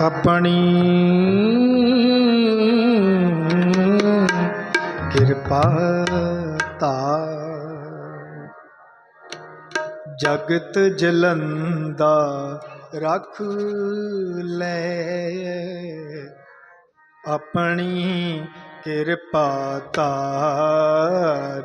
ਆਪਣੀ ਕਿਰਪਾ ਤਾ ਜਗਤ ਜਲੰਦਾ ਰੱਖ ਲੈ। ਆਪਣੀ ਕਿਰਪਾ ਤਾਰ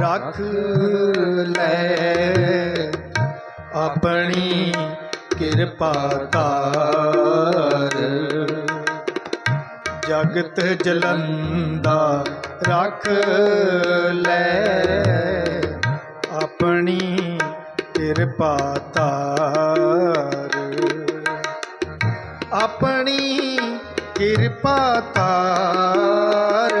ਰੱਖ ਲੈ। ਆਪਣੀ ਕਿਰਪਾ ਤਾਰ ਜਗਤ ਜਲੰਦਾ ਰੱਖ ਲੈ। ਆਪਣੀ ਕਿਰਪਾ ਤਾਰ। ਆਪਣੀ ਕਿਰਪਾ ਤਾਰ।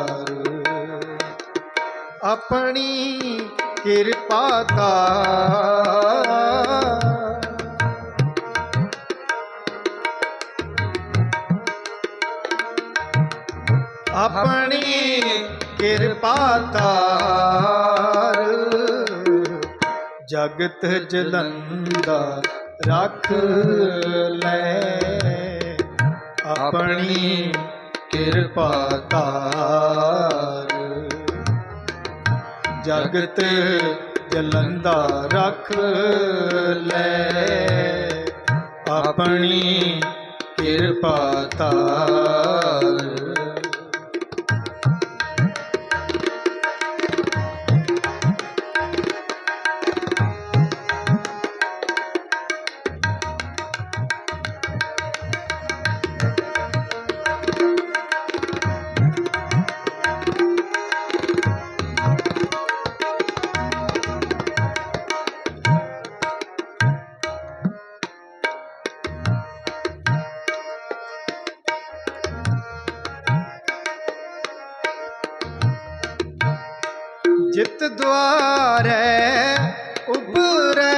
ਆਪਣੀ ਕਿਰਪਾ ਤਾਰ ਆਪਣੀ ਕਿਰਪਾ ਤਾਰ ਜਗਤ ਜਲੰਦਾ ਰੱਖ ਲੈ। ਆਪਣੀ ਕਿਰਪਾ ਤਾਰ ਜਗਤ ਜਲੰਦਾ ਰੱਖ ਲੈ। ਆਪਣੀ ਕਿਰਪਾ ਤਾਰ ਦੁਆਰੈ ਉਬਰੈ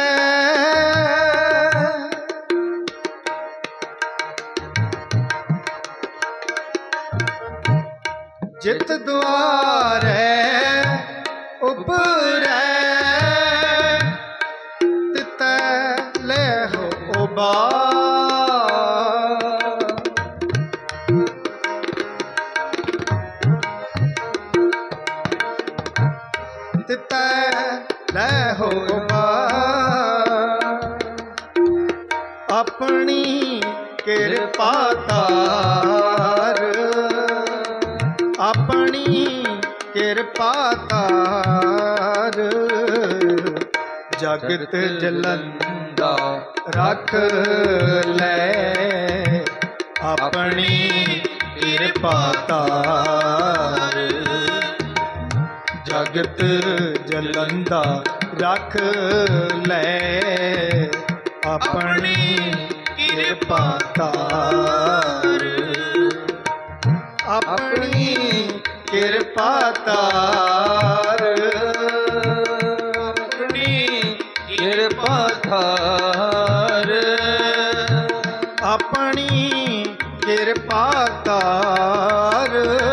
ਜਿਤ ਦੁਆਰੈ ਉਬਰੈ ਤਿਤੈ ਲੈ ਹੋ ਉਬਾ ਤਿਤੈ ਲੈ ਹੋ ਆਪਣੀ ਕਿਰਪਾ ਤਾਰ। ਆਪਣੀ ਕਿਰਪਾ ਤਾਰ। ਜਗਤ ਜਲੰਦਾ ਰੱਖ ਲੈ। ਆਪਣੀ ਕਿਰਪਾ ਤਾਰ। ਜਗਤ ਜਲੰਦਾ ਰੱਖ ਲੈ। ਆਪਣੀ ਕਿਰਪਾ ਤਾਰ। ਆਪਣੀ ਕਿਰਪਾ ਤਾਰ। ਆਪਣੀ ਕਿਰਪਾ ਤਾਰ। ਆਪਣੀ ਕਿਰਪਾ ਤਾਰ।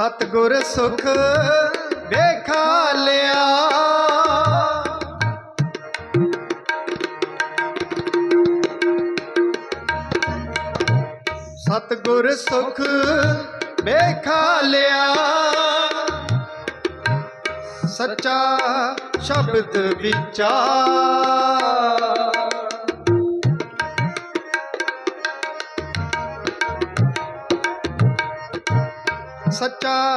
ਸਤਗੁਰ ਸੁਖ ਵੇਖਾ ਲਿਆ। ਸਤਗੁਰ ਸੁਖ ਵੇਖਾ ਲਿਆ। ਸੱਚਾ ਸ਼ਬਦ ਵਿਚਾਰ ਸੱਚਾ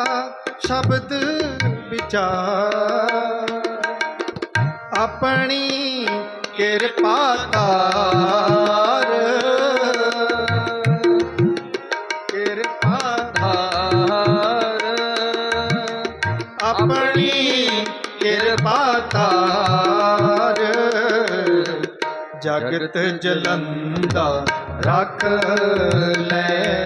ਸ਼ਬਦ ਵਿਚਾਰ। ਆਪਣੀ ਕਿਰਪਾ ਤਾਰ ਕਿਰਪਾ ਧਾਰ। ਆਪਣੀ ਕਿਰਪਾ ਤਾਰ ਜਗਤ ਜਲੰਦਾ ਰੱਖ ਲੈ।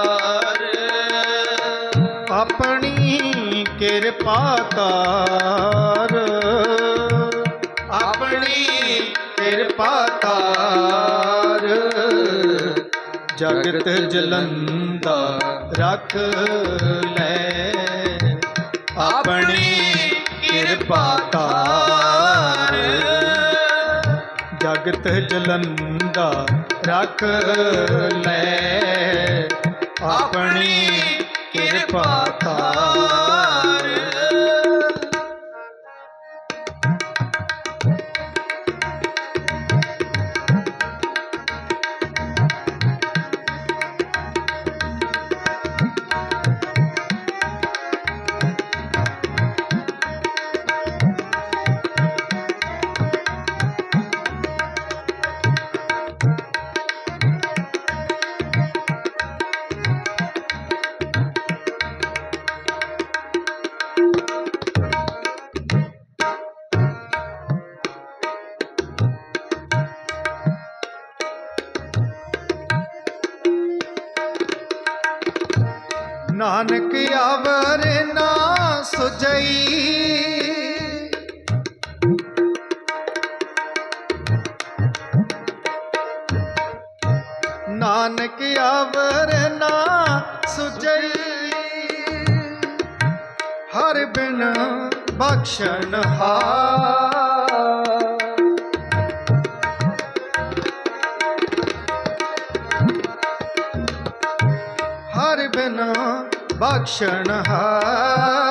ਆਪਣੀ ਕਿਰਪਾ ਆਪਣੀ ਕਿਰਪਾ ਤਾਰ ਜਗਤ ਜਲੰਦਾ ਰੱਖ ਲੈ। ਆਪਣੀ ਕਿਰਪਾ ਤਾਰ ਜਗਤ ਜਲੰਦਾ ਰੱਖ ਲੈ। ਆਪਣੀ ਕਿਰਪਾ ਤਾਰ ਨਾਨਕ ਆਵਰ ਨਾ ਸੁਜਈ ਹਰ ਬਿਨ ਬਖਸ਼ਣ ਹਾਰ। ਹਰ ਬਿਨਾ ਬਖਸ਼ਣ ਹਾਰ।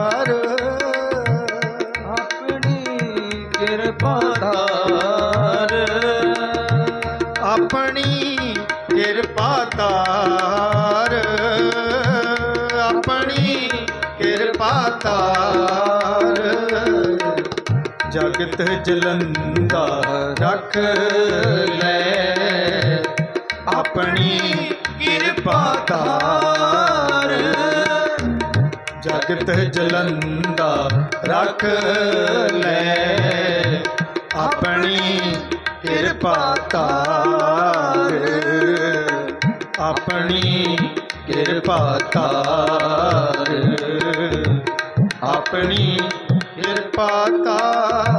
ਕਿਰਪਾ ਜਗਤ ਜਲੰਦਾ ਰੱਖ ਲੈ। ਆਪਣੀ ਕਿਰਪਾ ਤਾਰ ਜਗਤ ਜਲੰਦਾ ਰੱਖ ਲੈ। ਆਪਣੀ ਕਿਰਪਾ ਤਾਰ ਆਪਣੀ ਕਿਰਪਾ ਤਾਰ ਆਪਣੀ ਕਿਰਪਾ ਤਾਰ